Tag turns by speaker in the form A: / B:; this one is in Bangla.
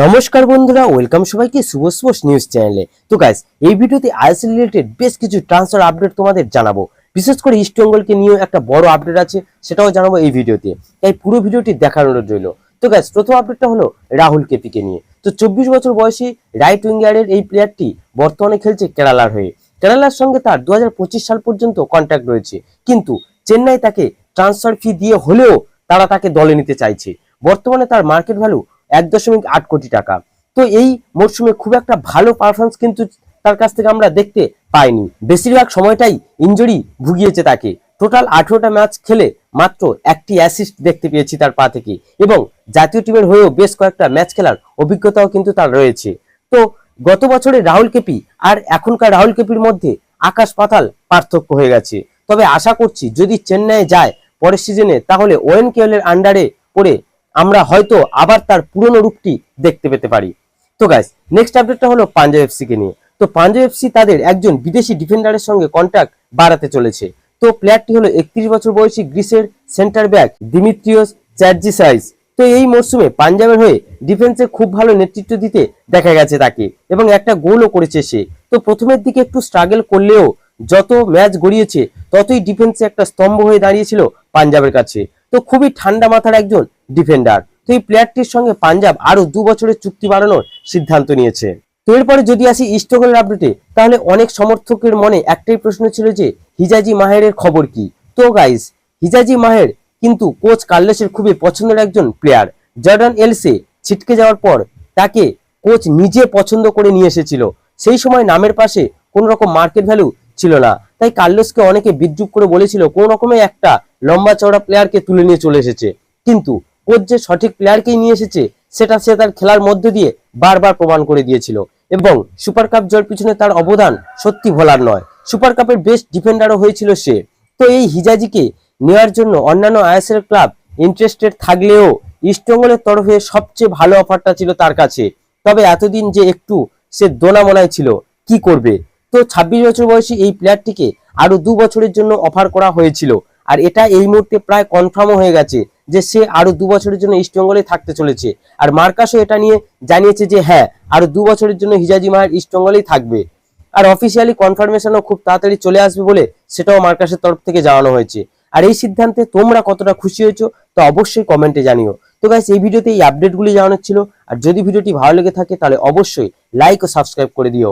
A: নমস্কার বন্ধুরা ওয়েলকাম সবাইকে শুভ স্পোর্টস নিউজ চ্যানেলে তো গাইস এই ভিডিওতে আইএসএল রিলেটেড বেশ কিছু ট্রান্সফার আপডেট তোমাদের জানাব। বিশেষ করে ইস্ট বেঙ্গলকে নিয়ে একটা বড় আপডেট আছে, সেটাও জানাব এই ভিডিওতে। তাই পুরো ভিডিওটি দেখানোর রইল। তো গাইস প্রথম আপডেটটা হলো রাহুল কেপিকে নিয়ে। তো চব্বিশ বছর বয়সী রাইট উইঙ্গারের এই প্লেয়ারটি বর্তমানে খেলছে কেরালার হয়ে। কেরালার সঙ্গে তার দু হাজার পঁচিশ সাল পর্যন্ত কন্ট্যাক্ট রয়েছে। কিন্তু চেন্নাই তাকে ট্রান্সফার ফি দিয়ে হলেও তারা তাকে দলে নিতে চাইছে। বর্তমানে তার মার্কেট ভ্যালু এক দশমিক আট কোটি টাকা। তো এই মরশুমে খুব একটা ভালো পারফরমেন্স কিন্তু তার কাছ থেকে আমরা দেখতে পাইনি। বেশিরভাগ সময়টাই ইঞ্জুরি ভুগিয়েছে তাকে। টোটাল আঠেরোটা ম্যাচ খেলে মাত্র একটি অ্যাসিস্ট দেখতে পেয়েছি তার পা থেকে। এবং জাতীয় টিমের হয়েও বেশ কয়েকটা ম্যাচ খেলার অভিজ্ঞতাও কিন্তু তার রয়েছে। তো গত বছরে রাহুল কেপি আর এখনকার রাহুল কেপির মধ্যে আকাশ পাতাল পার্থক্য হয়ে গেছে। তবে আশা করছি যদি চেন্নাইয়ে যায় পরের সিজনে তাহলে ওয়েন কেএলের আন্ডারে পড়ে আমরা হয়তো আবার তার পুরনো রূপটি দেখতে পেতে পারি। তো গাইস নেক্সট আপডেটটা হলো পাঞ্জাব এফসি কে নিয়ে। তো পাঞ্জাব এফসি তাদের একজন বিদেশি ডিফেন্ডারের সঙ্গে কন্ট্যাক্ট বাড়াতে চলেছে। তো প্লেয়ারটি হলো একত্রিশ বছর বয়সী গ্রিসের সেন্টার ব্যাক দিমিত্রিয়স চ্যাটজিসাইস তো এই মরশুমে পাঞ্জাবের হয়ে ডিফেন্সে খুব ভালো নেতৃত্ব দিতে দেখা গেছে তাকে এবং একটা গোলও করেছে সে। তো প্রথমের দিকে একটু স্ট্রাগল করলেও যত ম্যাচ গড়িয়েছে, ততই ডিফেন্সে একটা স্তম্ভ হয়ে দাঁড়িয়েছিল পাঞ্জাবের কাছে। তো খুবই ঠান্ডা মাথার একজন ডিফেন্ডার তো এই প্লেয়ারটির সঙ্গে পাঞ্জাব আরও দু বছরের চুক্তি বাড়ানোর সিদ্ধান্ত নিয়েছে। তো এরপরে যদি আসি ইস্টবেঙ্গলের আপডেটে তাহলে অনেক সমর্থকের মনে একটাই প্রশ্ন ছিল যে হিজাজি মাহেরের খবর কি? তো গাইস হিজাজি মাহের কিন্তু কোচ কার্লেসের খুবই পছন্দের একজন প্লেয়ার জর্ডান এলসে ছিটকে যাওয়ার পর তাকে কোচ নিজে পছন্দ করে নিয়ে এসেছিল। সেই সময় নামের পাশে কোন রকম মার্কেট ভ্যালু ছিল না। তাই কার্লোসকে অনেকে বিদ্রুপ করে বলেছিল, কোন রকমে একটা লম্বা চওড়া প্লেয়ারকে তুলে নিয়ে চলে এসেছে। কিন্তু কোচ যে সঠিক প্লেয়ারকেই নিয়ে এসেছে, সেটা সে তার খেলার মধ্য দিয়ে বারবার প্রমাণ করে দিয়েছিল। এবং সুপার কাপ জয়ের পিছনে তার অবদান সত্যি ভোলার নয়। সুপার কাপের বেস্ট ডিফেন্ডারও হয়েছিল সে। তো এই হিজাজিকে নেওয়ার জন্য অন্যান্য আইএসএল ক্লাব ইন্টারেস্টেড থাকলেও ইস্টবেঙ্গলের তরফে সবচেয়ে ভালো অফারটা ছিল তার কাছে। তবে এতদিন যে একটু সে দোনামোনায় ছিল, কি করবে? তো ছাব্বিশ বছর বয়সী এই প্লেয়ারটিকে আরও দু বছরের জন্য অফার করা হয়েছিল। আর এটা এই মুহূর্তে প্রায় কনফার্মও হয়ে গেছে যে সে আরও দু বছরের জন্য ইস্টবেঙ্গলে থাকতে চলেছে। আর মার্কাসও এটা নিয়ে জানিয়েছে যে হ্যাঁ আরও দু বছরের জন্য হিজাজি মাহের ইস্টবেঙ্গলেই থাকবে। আর অফিসিয়ালি কনফার্মেশনও খুব তাড়াতাড়ি চলে আসবে বলে সেটাও মার্কাসের তরফ থেকে জানানো হয়েছে। আর এই সিদ্ধান্তে তোমরা কতটা খুশি হয়েছো তো অবশ্যই কমেন্টে জানিও। তো গাইস এই ভিডিওতে এই আপডেটগুলি জানানোর ছিল। আর যদি ভিডিওটি ভালো লেগে থাকে তাহলে অবশ্যই লাইক ও সাবস্ক্রাইব করে দিও।